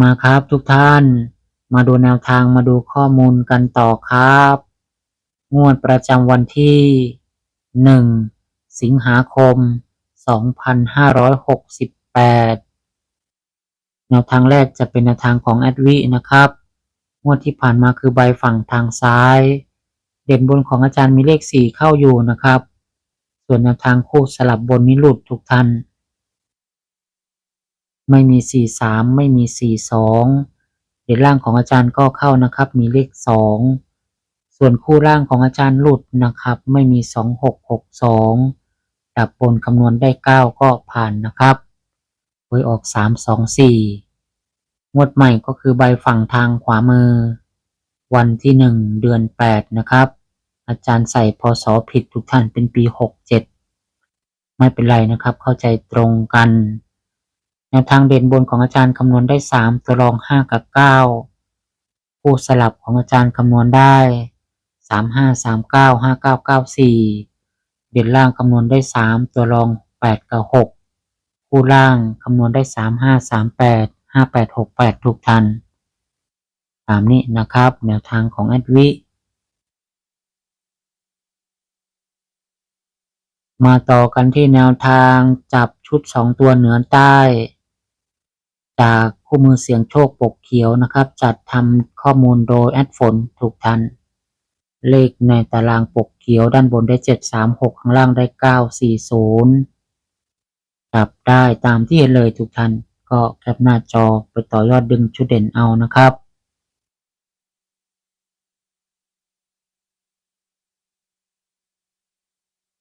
มาครับทุกท่าน มาดูแนวทางมาดูข้อมูลกันต่อครับ งวดประจำวันที่ 1 สิงหาคม 2568 แนวทางแรกจะเป็นแนวทางของแอดวินะครับ งวดที่ผ่านมาคือใบฝั่งทางซ้าย เด่นบนของอาจารย์มีเลข 4 เข้าอยู่นะครับ ส่วนแนวทางคู่สลับบนนี้หลุดทุกท่าน ไม่มี 4 3 ไม่มี 4 2 เด่นล่างของอาจารย์ก็เข้านะครับ มีเลข 2 ส่วนคู่ล่างของอาจารย์หลุดนะครับ ไม่มี 2 6 6 2 ดับบนคำนวณได้ 9 ก็ผ่านนะครับหวยออก 3 2 4 งวดใหม่ก็คือใบฝั่งทางขวามือ วันที่ 1 เดือน 8 นะครับ อาจารย์ใส่พศผิดทุกท่านเป็นปี 67 ไม่เป็นไรนะครับ เข้าใจตรงกัน แนวทางเด่นบนของอาจารย์คำนวณได้3ตัวรอง5กับ9คู่สลับของอาจารย์คำนวณได้3 5 3 9 5 9 9 4เด่นล่างคำนวณได้3ตัวรอง8กับ6คู่ล่างคำนวณได้3 5 3 8 5 8 6 8ทุกทันตามนี้นะครับแนวทางของแอดวิมาต่อกันที่แนวทางจับชุด2ตัวเหนือใต้ จากคู่มือเสียงโชคปกเขียวนะครับ จัดทำข้อมูลโดยแอดฝนถูกทัน เลขในตารางปกเขียวด้านบนได้ 736 ข้างล่างได้ 940จับได้ตามที่เห็นเลยทุกท่านก็แคปหน้าจอไปต่อยอดดึงชุดเด่นเอานะครับ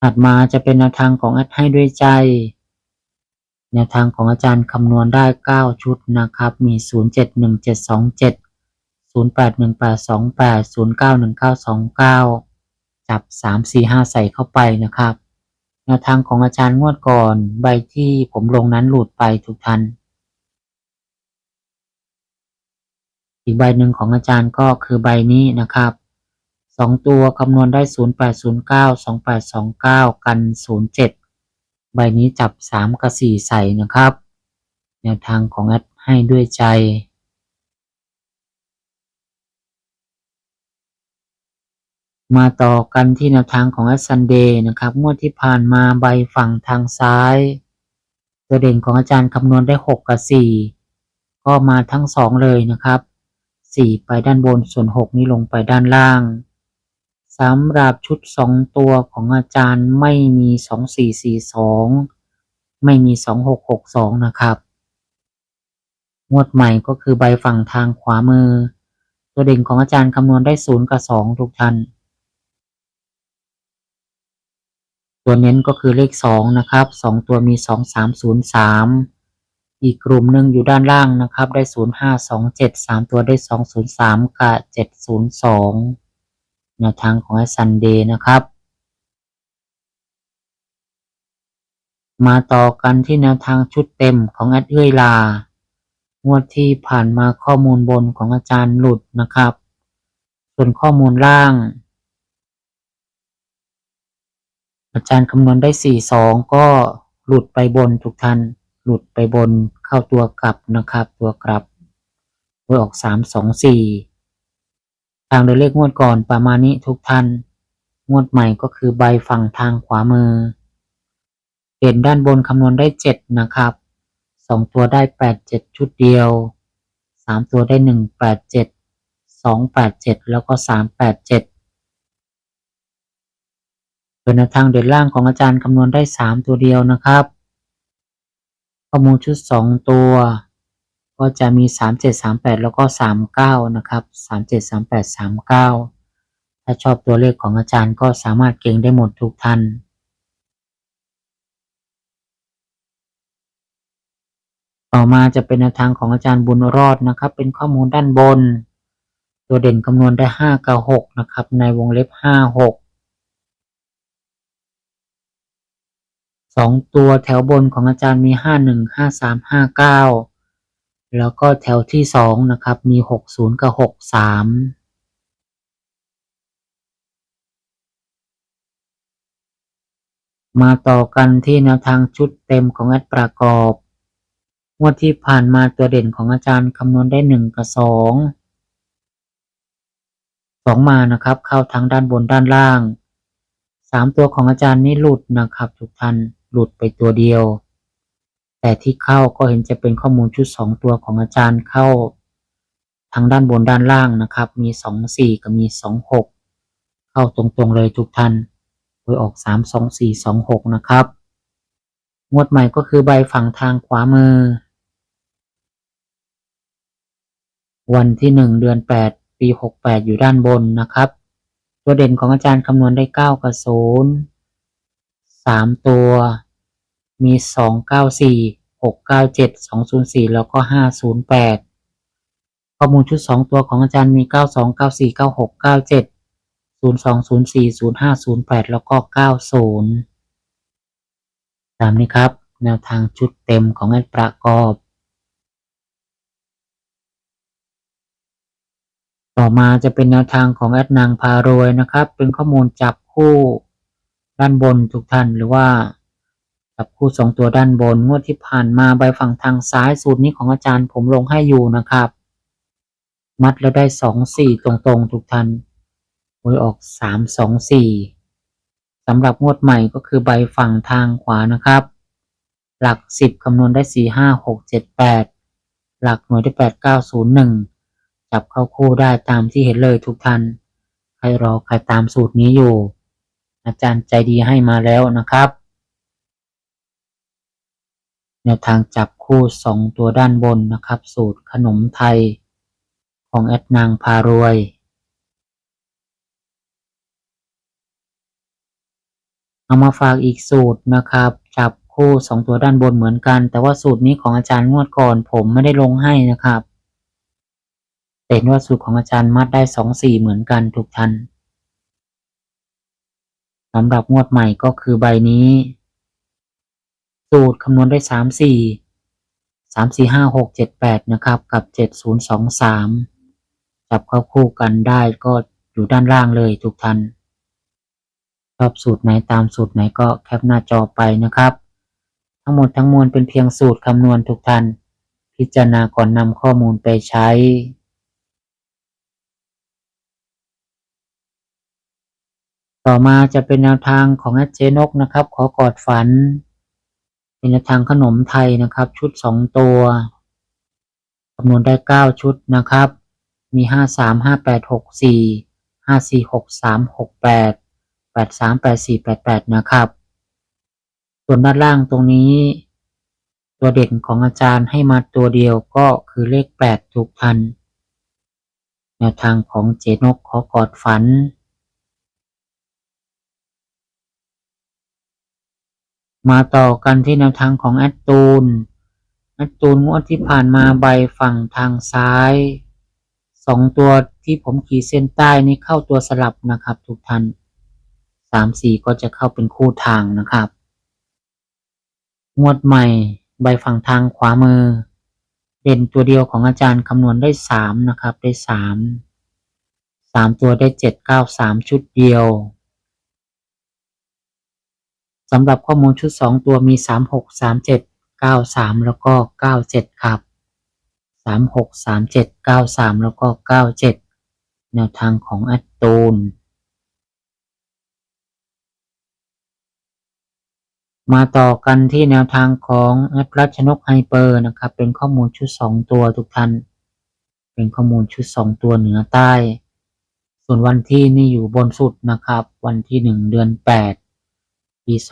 ถัดมาจะเป็นแนวทางของแอดให้ด้วยใจ แนวทางของอาจารย์คำนวณได้ 9 ชุดนะครับ มี 071727 081828 091929 จับ 3 4 5 ใส่เข้าไปนะครับ แนวทางของอาจารย์งวดก่อนใบที่ผมลงนั้นหลุดไปทุกท่านอีกใบหนึ่งของอาจารย์ก็คือใบนี้นะครับสองตัวคำนวณได้ 0809 2829 กัน 07 ใบนี้จับ3กับ4ใส่นะครับ แนวทางของแอดให้ด้วยใจ มาต่อกันที่แนวทางของแอดซันเดย์นะครับงวดที่ผ่านมาใบฝั่งทางซ้าย ตัวเด่นของอาจารย์คำนวณได้ 6 กับ 4 ก็มาทั้ง 2 เลยนะครับ 4 ไปด้านบนส่วน 6 นี้ลงไปด้านล่าง สำหรับชุด2ตัวของอาจารย์ไม่มี2442ไม่มี2662นะครับ งวดใหม่ก็คือใบฝั่งทางขวามือ ตัวเด่นของอาจารย์คำนวณได้0กับ2ทุกท่าน ตัวเน้นก็คือเลข2นะครับ2ตัวมี2303อีกกลุ่มหนึ่งอยู่ด้านล่างนะครับ ได้0527 3ตัวได้203กับ702 แนวทางของไอ้ซันเดย์นะครับ มาต่อกันที่แนวทางชุดเต็มของแอดเอื้อยลางวดที่ผ่านมาข้อมูลบนของอาจารย์หลุดนะครับ ส่วนข้อมูลล่าง อาจารย์คำนวณได้42ก็หลุดไปบนทุกท่านหลุดไปบนเข้าตัวกลับนะครับ ตัวกลับไว้ออก3 2 4 ทางโดยเลขงวดก่อนประมาณนี้ทุกท่าน งวดใหม่ก็คือใบฝั่งทางขวามือ เด่นด้านบนคำนวณได้ 7 นะครับ 2 ตัวได้ 8 7 ชุดเดียว 3 ตัวได้ 1 8 7 2 8 7 แล้วก็ 3 8 7ส่วนแนทางเด่นล่างของอาจารย์คำนวณได้ 3 ตัวเดียวนะครับข้อมูลชุด 2 ตัว ก็จะมี 3738 แล้วก็ 39 นะครับ 3738 39 ถ้าชอบตัวเลขของอาจารย์ก็สามารถเก่งได้หมดทุกท่านต่อมาจะเป็นทางของอาจารย์บุญรอดนะครับ เป็นข้อมูลด้านบน ตัวเด่นคำนวณได้5กับ6นะครับ ในวงเล็บ 5 6 2 ตัวแถวบนของอาจารย์มี 51 53 59 แล้วก็แถวที่สองนะครับมีหกศูนย์กับหกสามมาต่อกันที่แนวทางชุดเต็มของแอดประกอบ งวดที่ผ่านมาตัวเด่นของอาจารย์คำนวณได้หนึ่งกับสองสองมานะครับ เข้าทั้งด้านบนด้านล่างสามตัวของอาจารย์นี่หลุดนะครับ ทุกท่านหลุดไปตัวเดียว แต่ที่เข้าก็เห็นจะเป็นข้อมูลชุดสองตัวของอาจารย์เข้า ทางด้านบนด้านล่างนะครับ มีสองสี่กับมีสองหกเข้าตรงๆเลยทุกท่านโดยออกสามสองสี่สองหกนะครับ งวดใหม่ก็คือใบฝั่งทางขวามือ วันที่หนึ่งเดือนแปดปีหกแปดอยู่ด้านบนนะครับ ตัวเด่นของอาจารย์คำนวณได้เก้ากับศูนย์สามตัวมีส องเก้าสี่หกเก้าเจ็ดสองศูนย์สี่แล้วก็ห้าศูนย์แปดข้อมูลชุดสองตัวของอาจารย์มีเก้าสองเก้าสี่เก้าหกเก้าเจ็ดศูนย์สองศูนย์สี่ศูนย์ห้าศูนย์แปดแล้วก็เก้าศูนย์ตามนี้ครับ แนวทางชุดเต็มของแอดประกอบ ต่อมาจะเป็นแนวทางของแอดนางพารวยนะครับ เป็นข้อมูลจับคู่ด้านบนทุกท่านหรือว่า จับคู่สองตัวด้านบนงวดที่ผ่านมาใบฝั่งทางซ้ายสูตรนี้ของอาจารย์ผมลงให้อยู่นะครับ มัดแล้วได้สองสี่ตรงๆทุกท่านหวยออกสามสองสี่สำหรับงวดใหม่ก็คือใบฝั่งทางขวานะครับ หลักสิบคำนวณได้สี่ห้าหกเจ็ดแปดหลักหน่วยได้แปดเก้าศูนย์หนึ่งจับเข้าคู่ได้ตามที่เห็นเลยทุกท่านใครรอใครตามสูตรนี้อยู่ อาจารย์ใจดีให้มาแล้วนะครับ แนวทางจับคู่สองตัวด้านบนนะครับ สูตรขนมไทย ของแอดนางพารวย เอามาฝากอีกสูตรนะครับ จับคู่สองตัวด้านบนเหมือนกัน แต่ว่าสูตรนี้ของอาจารย์งวดก่อน ผมไม่ได้ลงให้นะครับแต่เห็นว่าสูตรของอาจารย์มัดได้สองสี่เหมือนกันทุกท่านสำหรับงวดใหม่ก็คือใบนี้ สูตรคำนวณได้สามสี่สามสี่ห้าหกเจ็ดแปดนะครับ กับเจ็ดศูนย์สองสามจับเข้าคู่กันได้ก็อยู่ด้านล่างเลยทุกท่านชอบสูตรไหนตามสูตรไหนก็แคปหน้าจอไปนะครับ ทั้งหมดทั้งมวลเป็นเพียงสูตรคำนวณทุกท่าน พิจารณาก่อนนำข้อมูลไปใช้ต่อมาจะเป็นแนวทางของแอดเจนกนะครับ ขอกอดฝัน เป็นทางขนมไทยนะครับ ชุดสองตัวคำนวณได้เก้าชุดนะครับ มีห้าสามห้าแปดหกสี่ห้าสี่หกสามหกแปดแปดสามแปดสี่แปดแปดนะครับ ส่วนด้านล่างตรงนี้ ตัวเด่นของอาจารย์ให้มาตัวเดียวก็คือเลขแปดทุกทัน แนวทางของเจนกขอกอดฝัน มาต่อกันที่แนวทางของแอดตูนแอดตูนงวดที่ผ่านมาใบฝั่งทางซ้ายสองตัวที่ผมขีดเส้นใต้นี้เข้าตัวสลับนะครับ ทุกท่านสามสี่ก็จะเข้าเป็นคู่ทางนะครับ งวดใหม่ใบฝั่งทางขวามือ เด่นตัวเดียวของอาจารย์คำนวณได้สามนะครับ ได้สามสามตัวได้เจ็ดเก้าสามชุดเดียว สำหรับข้อมูลชุดสองตัวมีสามหกสามเจ็ดเก้าสามแล้วก็เก้าเจ็ดครับสามหกสามเจ็ดเก้าสามแล้วก็เก้าเจ็ดแนวทางของอดตูน มาต่อกันที่แนวทางของแอปรัชนกไฮเปอร์นะครับ เป็นข้อมูลชุดสองตัวทุกท่าน เป็นข้อมูลชุดสองตัวเหนือใต้ ส่วนวันที่นี่อยู่บนสุดนะครับ วันที่หนึ่งเดือนแี2568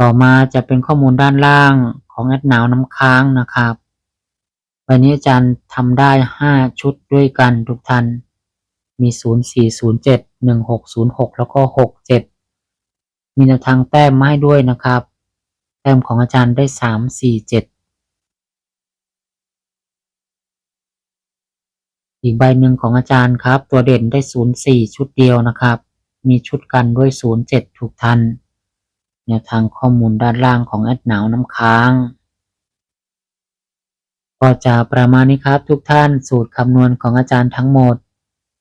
ต่อมาจะเป็นข้อมูลด้านล่างของแอดหนาวน้ำค้างนะครับวันนี้อาจารย์ทำได้ 5 ชุดด้วยกันทุกท่าน มี 0407 1606 แล้วก็ 67 มีแนวทางแต้มมาให้ด้วยนะครับ แต้มของอาจารย์ได้ 347 อีกใบหนึ่งของอาจารย์ครับ ตัวเด่นได้ศูนย์สี่ชุดเดียวนะครับ มีชุดกันด้วยศูนย์เจ็ดถูกทันแนวทางข้อมูลด้านล่างของแอดหนาวน้ำค้าง ก็จะประมาณนี้ครับทุกท่านสูตรคำนวณของอาจารย์ทั้งหมด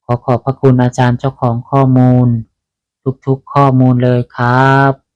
ขอขอบพระคุณอาจารย์เจ้าของข้อมูล ทุกๆข้อมูลเลยครับ